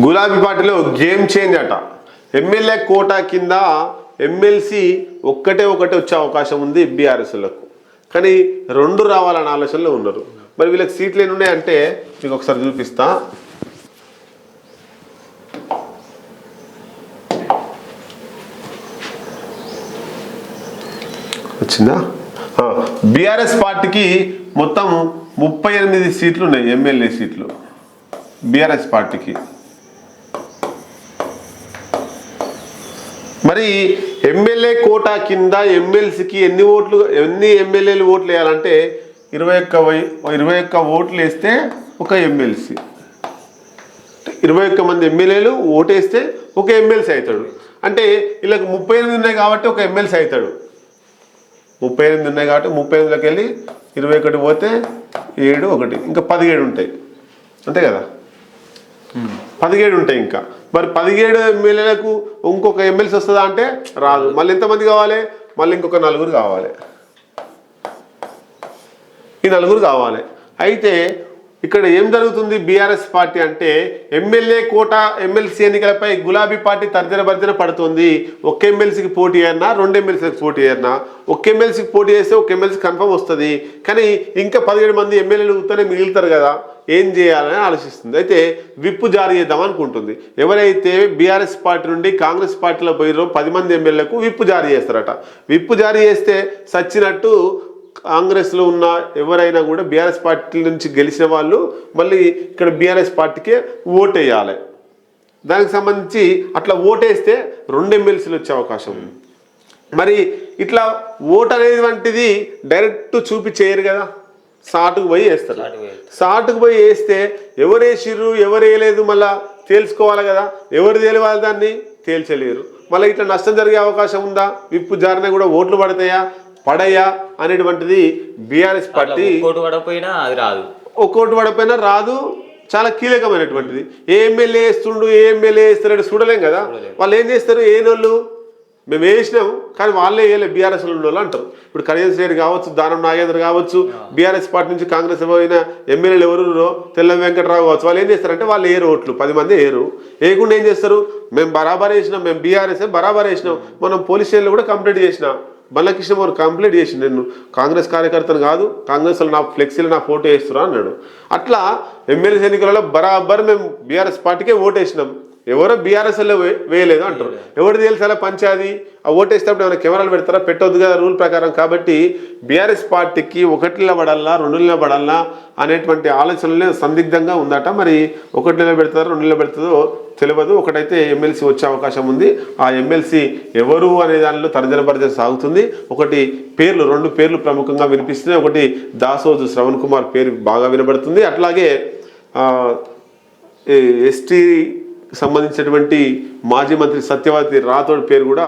గులాబీ పార్టీలో game change అట. ఎమ్మెల్యే కోటా కింద ఎమ్మెల్సీ ఒక్కటే ఒకటే వచ్చే అవకాశం ఉంది బీఆర్ఎస్లకు. కానీ రెండు రావాలన్న ఆలోచనలో ఉన్నారు. మరి వీళ్ళకి సీట్లు ఎన్ని ఉన్నాయంటే మీకు ఒకసారి చూపిస్తా. వచ్చిందా? బీఆర్ఎస్ పార్టీకి మొత్తం ముప్పై ఎనిమిది సీట్లు ఉన్నాయి ఎమ్మెల్యే సీట్లు. బీఆర్ఎస్ పార్టీకి. మరి ఎమ్మెల్యే కోటా కింద ఎమ్మెల్సీకి ఎన్ని ఓట్లు ఎన్ని ఎమ్మెల్యేలు ఓట్లు వేయాలంటే ఇరవై ఒక్క ఇరవై ఒక్క ఓట్లు వేస్తే ఒక ఎమ్మెల్సీ. ఇరవై ఒక్క మంది ఎమ్మెల్యేలు ఓటేస్తే ఒక ఎమ్మెల్సీ అవుతాడు. అంటే వీళ్ళకి ముప్పై ఎనిమిది ఉన్నాయి కాబట్టి ఒక ఎమ్మెల్సీ అవుతాడు. ముప్పై ఎనిమిది ఉన్నాయి కాబట్టి ముప్పై ఎనిమిదిలోకి వెళ్ళి ఇరవై ఒకటి పోతే ఏడు ఒకటి ఇంకా పదిహేడు ఉంటాయి. అంతే కదా? పదిహేడు ఉంటాయి ఇంకా. మరి పదిహేడు ఎమ్మెల్యేలకు ఇంకొక ఎమ్మెల్సీ వస్తుందా అంటే రాదు. మళ్ళీ ఎంతమంది కావాలి? మళ్ళీ ఇంకొక నలుగురు కావాలి. ఈ నలుగురు కావాలి. అయితే ఇక్కడ ఏం జరుగుతుంది? బీఆర్ఎస్ పార్టీ అంటే ఎమ్మెల్యే కోట ఎమ్మెల్సీ ఎన్నికలపై గులాబీ పార్టీ తర్జన భర్జన పడుతుంది. ఒక్క ఎమ్మెల్సీకి పోటీ అయినా రెండు ఎమ్మెల్సీకి పోటీ అయినా ఒక్క ఎమ్మెల్సీకి పోటీ చేస్తే ఒక ఎమ్మెల్సీ కన్ఫర్మ్ వస్తుంది. కానీ ఇంకా పదిహేడు మంది ఎమ్మెల్యేలు ఉత్తనే మిగులుతారు కదా ఏం చేయాలని ఆలోచిస్తుంది. అయితే విప్పు జారీ చేద్దాం అనుకుంటుంది. ఎవరైతే బీఆర్ఎస్ పార్టీ నుండి కాంగ్రెస్ పార్టీలో పోయినో పది మంది ఎమ్మెల్యేలకు విప్పు జారీ చేస్తారట. విప్పు జారీ చేస్తే సచ్చినట్టు కాంగ్రెస్లో ఉన్న ఎవరైనా కూడా బీఆర్ఎస్ పార్టీ నుంచి గెలిచిన వాళ్ళు మళ్ళీ ఇక్కడ బీఆర్ఎస్ పార్టీకే ఓటు వేయాలి దానికి సంబంధించి అట్లా ఓటేస్తే రెండు ఎమ్మెల్సీలు వచ్చే అవకాశం ఉంది. మరి ఇట్లా ఓట్ అనేది వంటిది డైరెక్ట్ చూపి చేయరు కదా. సాటుకు పోయి వేస్తారు. సాటుకు పోయి. సాటుకు పోయి వేస్తే ఎవరు వేసిర్రు ఎవరు వేయలేదు మళ్ళా తేల్చుకోవాలి కదా. ఎవరు తేలివాలి దాన్ని? తేల్చలేరు. మళ్ళీ ఇట్లా నష్టం జరిగే అవకాశం ఉందా? విప్పు జారినా కూడా ఓట్లు పడతాయా? పడయా అనేటువంటిది బీఆర్ఎస్ పార్టీ కోటు పడకపోయినా అది రాదు. ఒక్కోటి పడపోయినా రాదు. చాలా కీలకమైనటువంటిది. ఏ ఎమ్మెల్యే వేస్తుండు ఏ ఎమ్మెల్యే వేస్తున్నాడు చూడలేం కదా. వాళ్ళు ఏం చేస్తారు? ఏ నోళ్ళు మేము వేసినాం కానీ వాళ్ళే వేయలే. బీఆర్ఎస్ ఉన్న వాళ్ళు అంటారు. ఇప్పుడు కళ్యాణ్ శ్రేణి కావచ్చు దానం నాగేంద్ర కావచ్చు బీఆర్ఎస్ పార్టీ నుంచి కాంగ్రెస్ పోయిన ఎమ్మెల్యేలు ఎవరు తెల్ల వెంకటరావు కావచ్చు. వాళ్ళు ఏం చేస్తారంటే వాళ్ళు ఏరు ఓట్లు పది మంది ఏరు వేయకుండా ఏం చేస్తారు? మేము బరాబర్ వేసినాం మేము బీఆర్ఎస్ బరాబర్ వేసినాం. మనం పోలీస్ స్టేషన్లో కూడా కంప్లీట్ చేసినాం. బల్లకృష్ణ వారు కంప్లీట్ చేసి నేను కాంగ్రెస్ కార్యకర్తను కాదు కాంగ్రెస్లో నా ఫ్లెక్సీలో నా ఫోటో వేస్తున్నా అన్నాడు. అట్లా ఎమ్మెల్యే ఎన్నికలలో బరాబర్ మేము బీఆర్ఎస్ పార్టీకే ఓటేసినాం. ఎవరో బీఆర్ఎస్లో వేయలేదు అంటారు. ఎవరు తెలుసా పంచాది ఆ ఓటేసేటప్పుడు ఏమైనా కెమెరాలు పెడతారా? పెట్టొద్దు కదా రూల్ ప్రకారం. కాబట్టి బీఆర్ఎస్ పార్టీకి ఒకటి నిలబడాలా రెండు నిలబడాలా అనేటువంటి ఆలోచనలే సందిగ్ధంగా ఉందట. మరి ఒకటి నిలబెడతారో రెండు నిలబెడుతుందో తెలియదు. ఒకటైతే ఎమ్మెల్సీ వచ్చే అవకాశం ఉంది. ఆ ఎమ్మెల్సీ ఎవరు అనే దానిలో తర్జన భర్జన సాగుతుంది. ఒకటి పేర్లు రెండు పేర్లు ప్రముఖంగా వినిపిస్తున్నాయి. ఒకటి దాసోజు శ్రవణ్ కుమార్ పేరు బాగా వినబడుతుంది. అట్లాగే ఎస్టీ సంబంధించినటువంటి మాజీ మంత్రి సత్యవతి రాథోడ్ పేరు కూడా